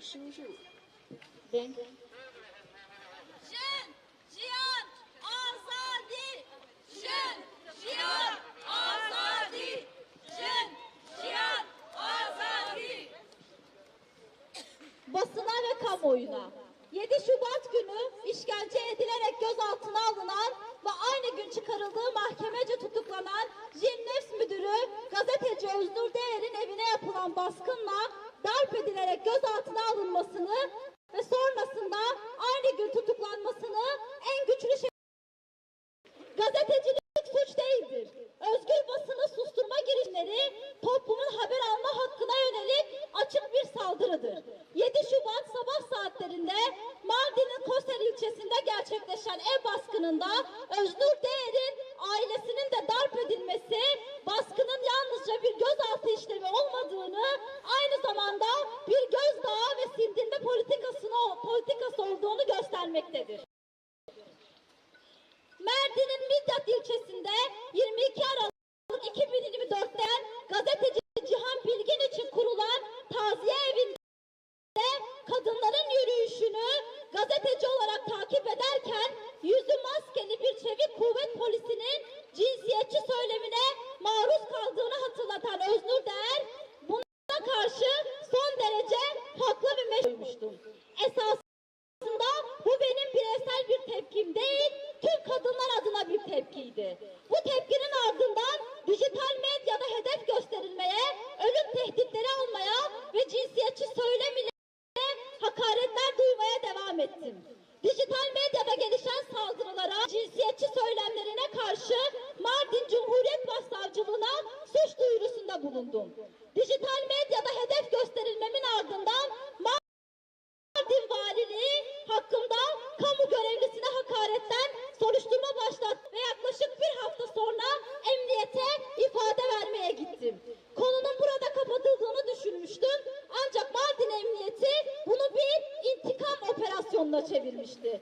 舒适嘛。连。dijital medyada gelişen saldırılara, cinsiyetçi söylemlerine karşı Mardin Cumhuriyet Başsavcılığına suç duyurusunda bulundum. Dijital medyada hedef gösterilmemin ardından Mardin Mardin Valiliği hakkında kamu görevlisine hakaretten soruşturma başlattı ve yaklaşık bir hafta sonra emniyete ifade vermeye gittim. Konunun burada kapatıldığını düşünmüştüm ancak Mardin Emniyeti bunu bir intikam operasyonuna çevirmişti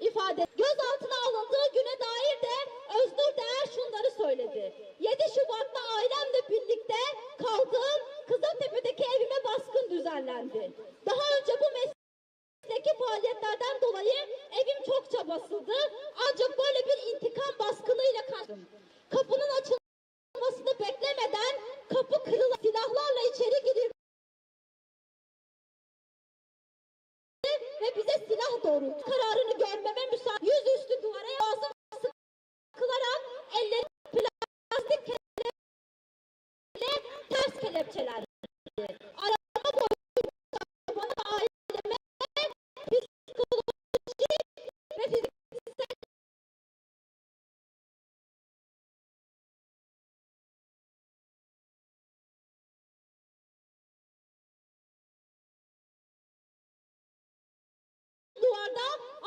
ifade gözaltına alındığı güne dair de Özgür Değer şunları söyledi. 7 Şubat'ta ailemle birlikte kaldığım Kızıltepe'deki evime baskın düzenlendi. Daha önce bu mesleki faaliyetlerden dolayı evim çokça basıldı. Ancak böyle bir intikam baskınıyla karşılaştım. Kapının açılması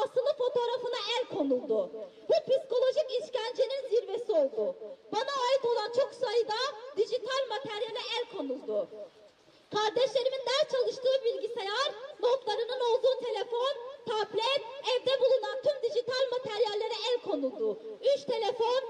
asılı fotoğrafına el konuldu. Bu psikolojik işkencenin zirvesi oldu. Bana ait olan çok sayıda dijital materyale el konuldu. Kardeşlerimin ders çalıştığı bilgisayar, notlarının olduğu telefon, tablet, evde bulunan tüm dijital materyallere el konuldu. Üç telefon,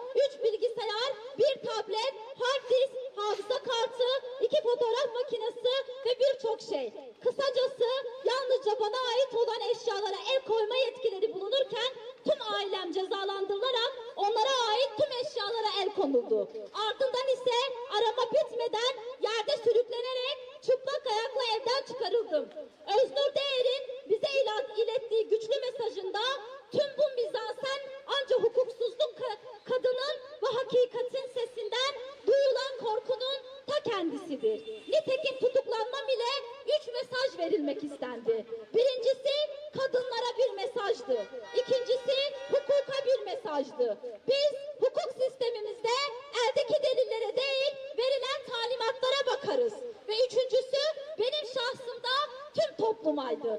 对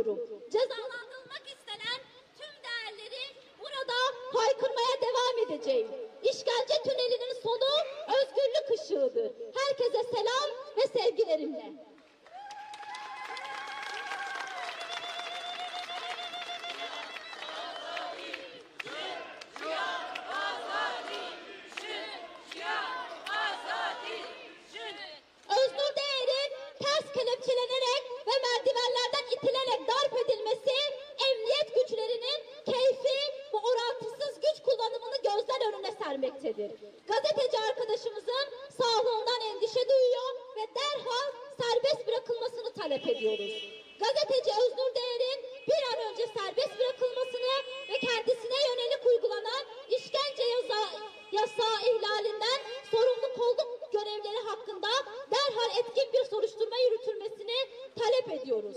ediyorum. Cezalandırılmak istenen tüm değerleri burada haykırmaya devam edeceğim. İşkence tünelinin sonu özgürlük ışığıdır. Herkese selam ve sevgilerimle. Edilmesi emniyet güçlerinin keyfi ve orantısız güç kullanımını gözler önüne sermektedir. Gazeteci arkadaşımızın sağlığından endişe duyuyor ve derhal serbest bırakılmasını talep ediyoruz. Gazeteci Öznur Değer'in bir an önce serbest bırakılmasını ve kendisine yönelik uygulanan işkence yasağı, yasağı ihlalinden sorumlu kolluk görevleri hakkında derhal etkin bir soruşturma yürütülmesini talep ediyoruz.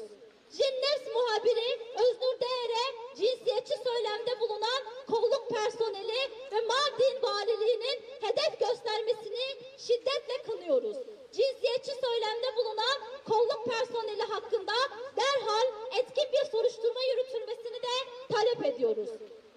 Jinneps muhabiri Öznur Değer'e cinsiyetçi söylemde bulunan kolluk personeli ve Mardin valiliğinin hedef göstermesini şiddetle kınıyoruz. Cinsiyetçi söylemde bulunan kolluk personeli hakkında derhal etkin bir soruşturma yürütülmesini de talep ediyoruz.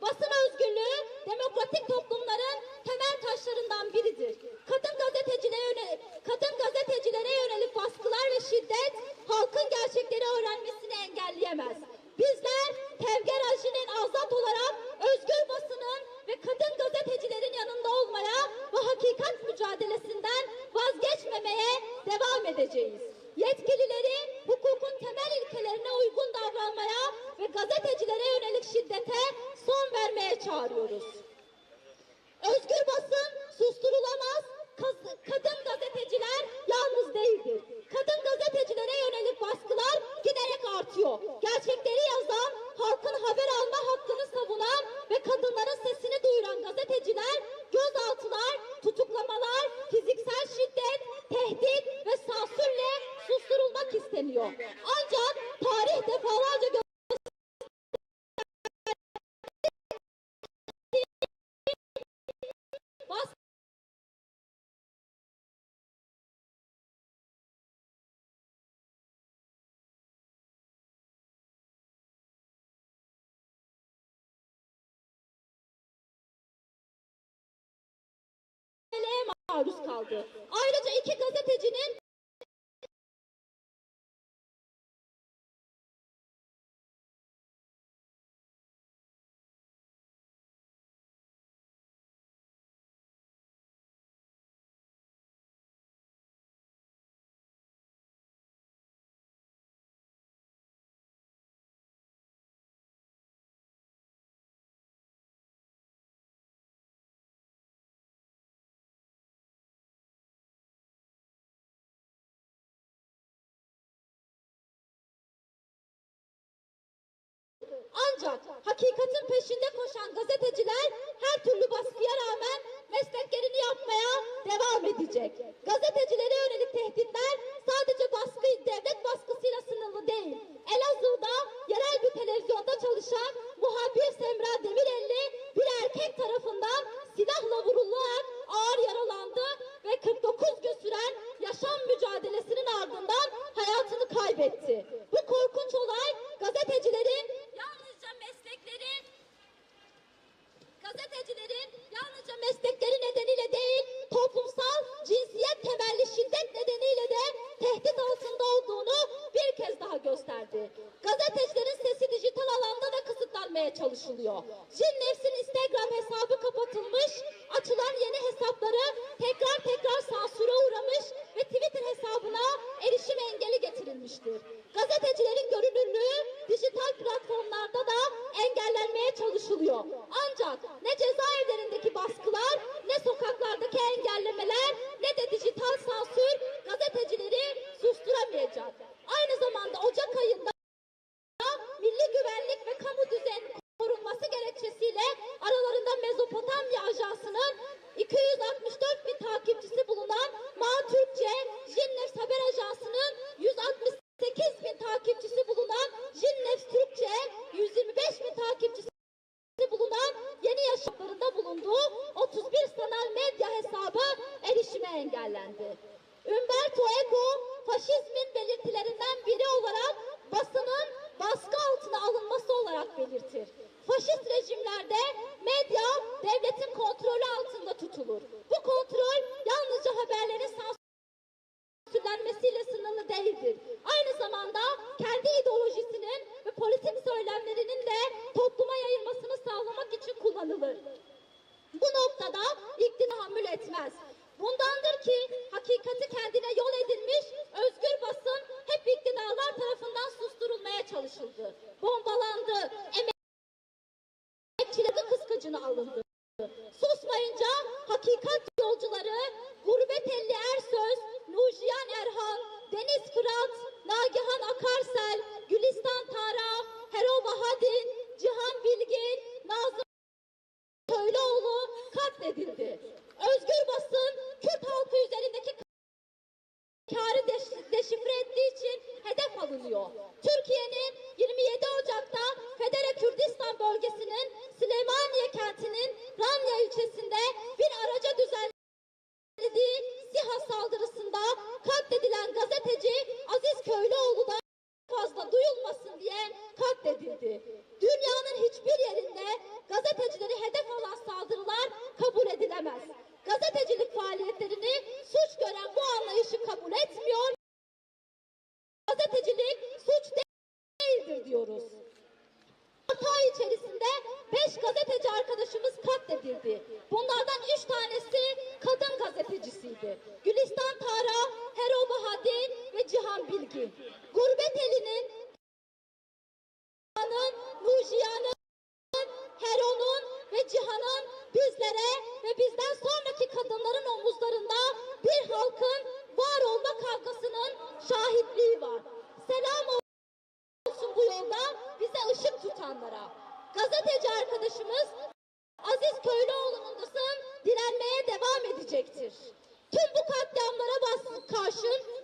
Basın özgürlüğü demokratik toplumların temel taşlarından biridir. Kadın gazetecilere yönelik, kadın gazetecilere yönelik baskılar ve şiddet halkın gerçekleri öğrenmesini engelleyemez. Bizler Tevger Ajin'in azat olarak özgür basının ve kadın gazetecilerin yanında olmaya ve hakikat mücadelesinden vazgeçmemeye devam edeceğiz. Yetkilileri hukukun temel ilkelerine uygun davranmaya ve gazetecilere yönelik şiddete son vermeye çağırıyoruz. Özgür basın susturulamaz. Kadın gazeteciler yalnız değildir. Kadın gazetecilere yönelik baskılar giderek artıyor. Gerçekleri yazan, halkın haber alma hakkını savunan ve kadınların sesini duyuran gazeteciler gözaltılar, tutuklamalar, fiziksel şiddet, tehdit ve sansürle susturulmak isteniyor. Ancak tarih defalarca maruz kaldı. Ayrıca iki gazetecinin Ancak hakikatin peşinde koşan gazeteciler her türlü baskıya rağmen mesleklerini yapmaya devam edecek. Gazetecilere yönelik tehditler sadece baskı, devlet baskısıyla şahitliği var. Selam olsun bu yolda bize ışık tutanlara. Gazeteci arkadaşımız Aziz Köylüoğlu'nun direnmeye devam edecektir. Tüm bu katliamlara karşın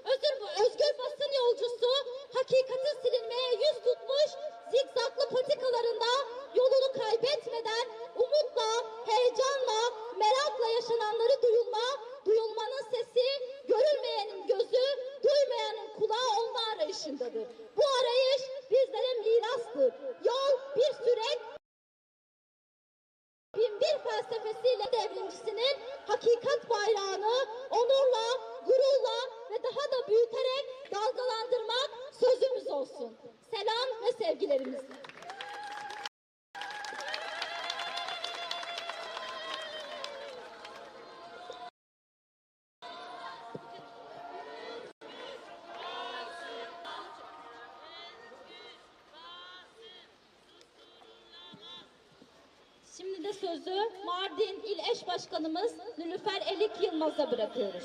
sözü Mardin İl Eş Başkanımız Nülüfer Elik Yılmaz'a bırakıyoruz.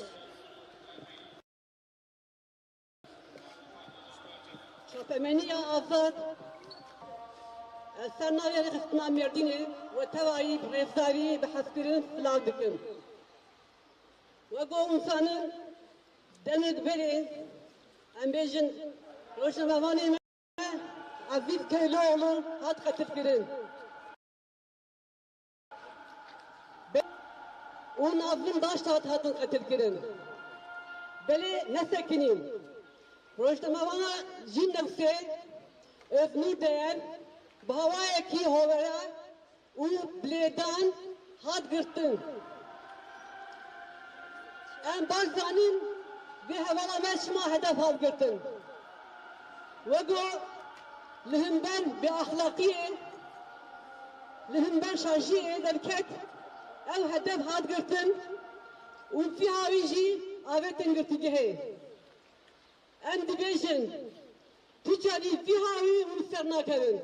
شاپمنی آزاد سرناوی خستنا مردینه و توایی رفزاری به حسکرین فلاو دکن و گو انسانın denek beri em bejin roşnamavani me aziz köylüoğlu hat katıp girin. Un azim daş tat hatın katıp girin. Beli ne sekinin. Rojnamavana jin nefse öznü değer bahava eki hovera u bledan hat girtin. En bazanin ve hevala meşma hedef al girtin. Ve go lihimben bi ahlakiye ev hedef hat girtin. U fi havici avetin girtigehe. em dibêjin tu çavî vîha wî hûn ser nakevin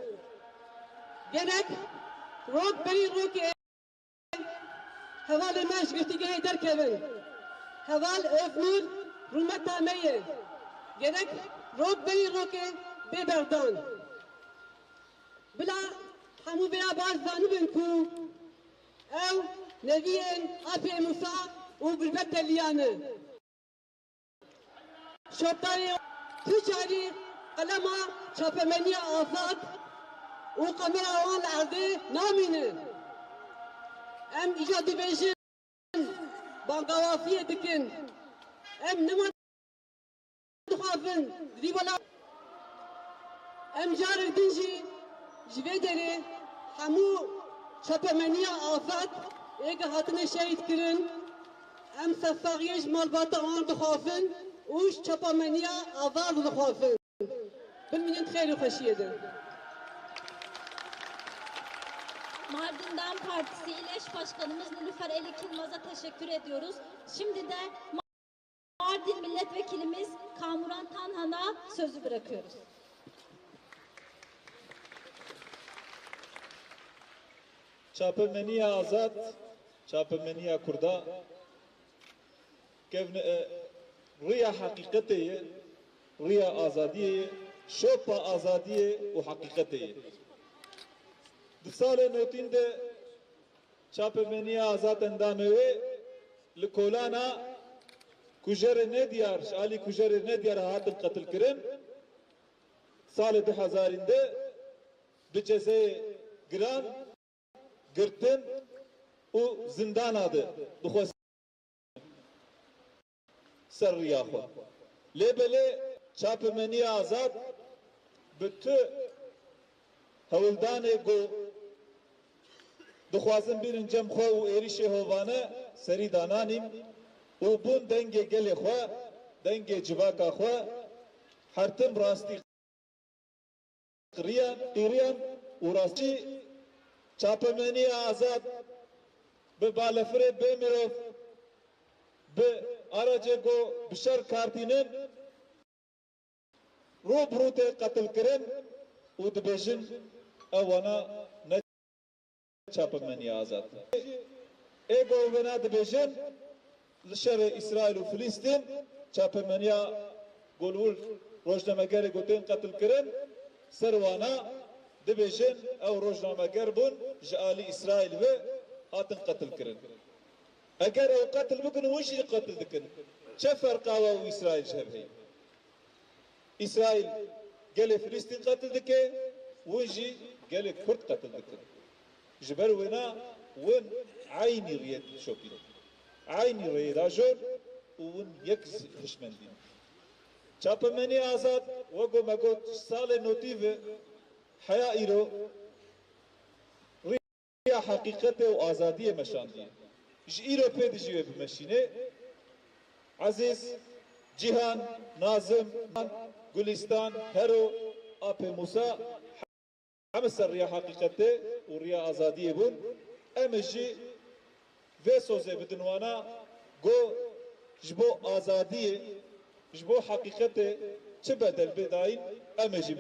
gerek rok berî rokê hevalê me ji girtîgehê derkevin heval evnûr rûmeta me ye gerek rok berî rokê bê berdan bila hemû vêya baş zanibin ku ew neviyên apê Musa û gurbet teliyan in شرطاري تجاري قلما شافمنيا آزاد وقمرا وان العرضي نامينه ام ایجا دبیجن بانگوافیه دکن ام نما دخوافن دی بلا ام جارک دنجی جوه داره همو چپمنیا آفت ایگه هاتنه شهید کرن ام سفاقیش مالباتا آن دخوافن اوش چپمنیا آوال دخوافن بالمنين خير وخشيه ده Mardin'den Partisi İl Eş Başkanımız Nilüfer Elik Yılmaz'a teşekkür ediyoruz. Şimdi de Mardin Milletvekilimiz Kamuran Tanhan'a sözü bırakıyoruz. Çapemeniye azat, çapemeniye kurda. Kevne e, rüya hakikatiye, rüya azadiye, şopa azadiye u hakikatiye. Dısale notinde çapemeniye azat endameve likolana kujer ne diyar, Ali kujer ne diyar hatıl katıl kirim. Sale 2000'de bir cezayı gran girtin û zindan adı dixwe ser riya xwe lêbelê çapemeniya azad bi tu hewildanê got dixwazin bînin cem xwe û êrişê hovane serî dananîn û bûn dengê gelê xwe civaka xwe hertim rastî qiriyan qîriyan û چاپمنی آزاد به بالفره به میروف به آراجه گو بشر کارتینن رو بروت قتل کرن و دبیجن اوانا نه چاپمنی آزاد ایگو ونا دبیجن لشر اسرائیل و فلسطین چاپمنیا گلول روشنامه‌گر گوتین قتل کرن سروانا dibêjin ew rojnameger bûn ji alî İsraîl ve hatin qetil kirin. Eger ew qetil bikin hûn jî qetil dikin. Çe ferqa we û İsraîl ji hev heye? İsraîl gelê Filîstîn qetil dike, hûn jî gelê Kurd qetil dikin. Ji ber wêna win aynî riyet şopîn. Aynî rêyê da jor û win yek hişmendîn. Salê notîve حیا ایرو ریا حقیقت و آزادی مشاندی ج ایرو پید جیوه بمشینه عزیز جیهان نازم گلستان هرو آپ موسا همه سر ریا حقیقت و ریا آزادی بون امجی و سوزه بدنوانا گو جبو آزادی جبو حقیقت چه بدل بداین امجی